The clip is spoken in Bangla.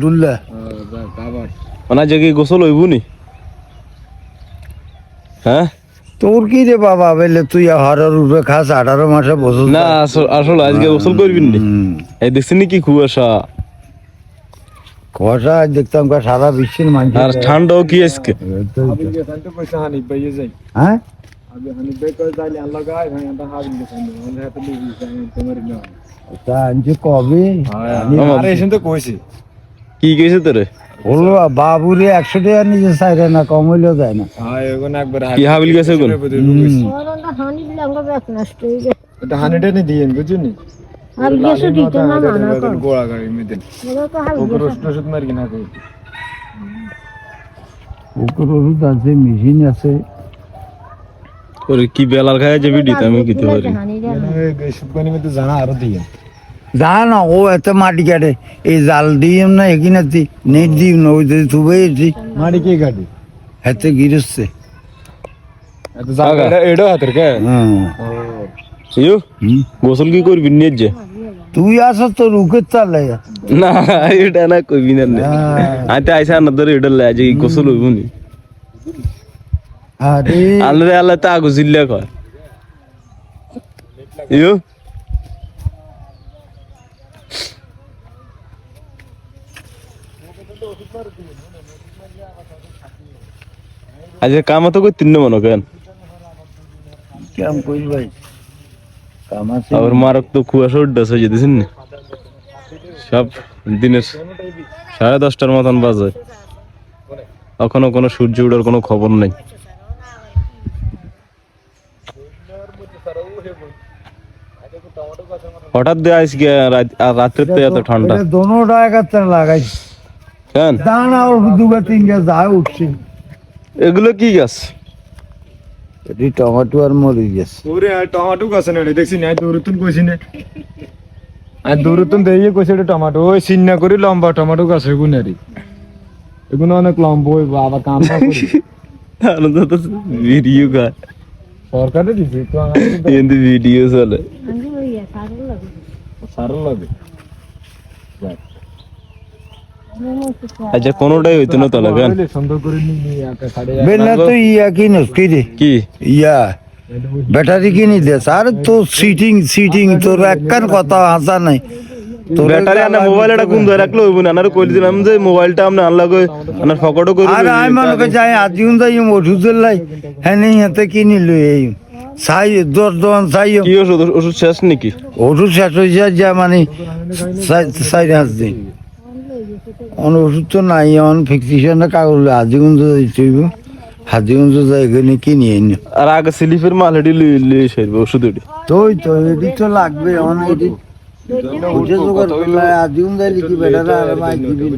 ডুল্লা ওনা জায়গা গোসল হইব নি? হ্যাঁ? তোর কি রে বাবা বেলে তুই হরের উপরে খাস আঠারো মাসে বসে না আসলে আজকে গোসল করবিন নি? এই দেখছেন কি কুয়াশা? কুয়াশা দেখতাম সারা বিশ্বের মানুষ আর ঠান্ডাও কি আজকে? হ্যাঁ? কবে? কি গেছে তোরে? বলল বাবুরে একশো টাকা নিজে চাইরে না কম হইলেও যায় না। কি হাবিল গেছে হানিটা নি দিয়ে বুঝুনি। মানা গোড়া গাড়ি মেয়েদের। ওষুধ ওষুধ মারি ওষুধ আছে মেশিন আছে। ওরে কি বেলার খায় যে ভিডিওতে আমি কিতে পারি। জানা আরও দিয়ে। যা না ও এত মাটি কাটে। এই জাল দিয়ে না এখানে নেট দিই না ওই দিয়ে থুবে মারি কে গাড়ি হাতে কে? হ্যাঁ। গোসল কি করবি নি যে? তুই আসো তোর উকের চালে না এটা না কইবি না নে। আমি আইসা না ধরে এটা লাগে যে গোসল হইব নি? আরে। আল্লাহ আল্লাহ তা আগু জিল্লা কয়। আজকে কাম তো করতেন না মনে কেন? কেমন কইস ভাই? কাম আছে। আবার মারক তো কুয়াশা উঠতেছে যেতেছেন না? সব দিনের সাড়ে দশটার মতন বাজে। এখনও কোনো সূর্য উঠার কোনো খবর নেই। হঠাৎ দিয়ে আজকে রাত- আর রাত্রের তো এত ঠান্ডা। এটা দোনোটা একাত্তর লাগাই কেন? দানা ওর দুগা তিনগা যা উঠছে। এগুলো কি গাছ? এটি টমেটো আর মরি গেছে। ওরে টমেটো গাছ না এটা দেখছি না দূরতুন কইছি না আর দূরতুন দিয়ে কইছে এটা টমেটো ওই সিন্না করে লম্বা টমেটো গাছ এগুলো আরে এগুলো অনেক লম্বা ওই বাবা কাম না করি। আনন্দ তো ভিডিও গাছ। সরকারে দিছে তো কিন্তু ভিডিও চলে। হানি সারল লাগে সারল লাগে আচ্ছা কোনোটাই হইতো না তাহলে কেন? বেলা তো ইয়া কি রে? কি? ইয়া ব্যাটারি কিনি দে আর তো সিটিং সিটিং তোর একখান কথা হাসা নাই। ব্যাটারি আনা কোন ধরে রাখলে হইব না আনার কইলি দিলাম যে মোবাইলটা আপনি আনলা কই আনার ফকটও করে আর আমি মানুষকে যাই আজিউন যাই ওষুধের লাই হ্যাঁ নেই হাতে কিনি লই এই চাই দশ দোকান চাইও কি ওষুধ ওষুধ শেষ নাকি? ওষুধ শেষ হয়ে যায় মানে চাই দিন। অন ওষুধ তো নাই অন ফিক্সিশনের কাগজ হাজিগঞ্জ দিতেইব হাজিগঞ্জ যাই এখানে কিনি এনে আর আগে স্লিপের মাল হেডি লই লই সাইব ওষুধ হেডি তোই তো এটি তো লাগবে অন এটি। উঠে জোগাড় করলে হাজিগঞ্জ যাইলে কি বেটারা আর মাই দিবি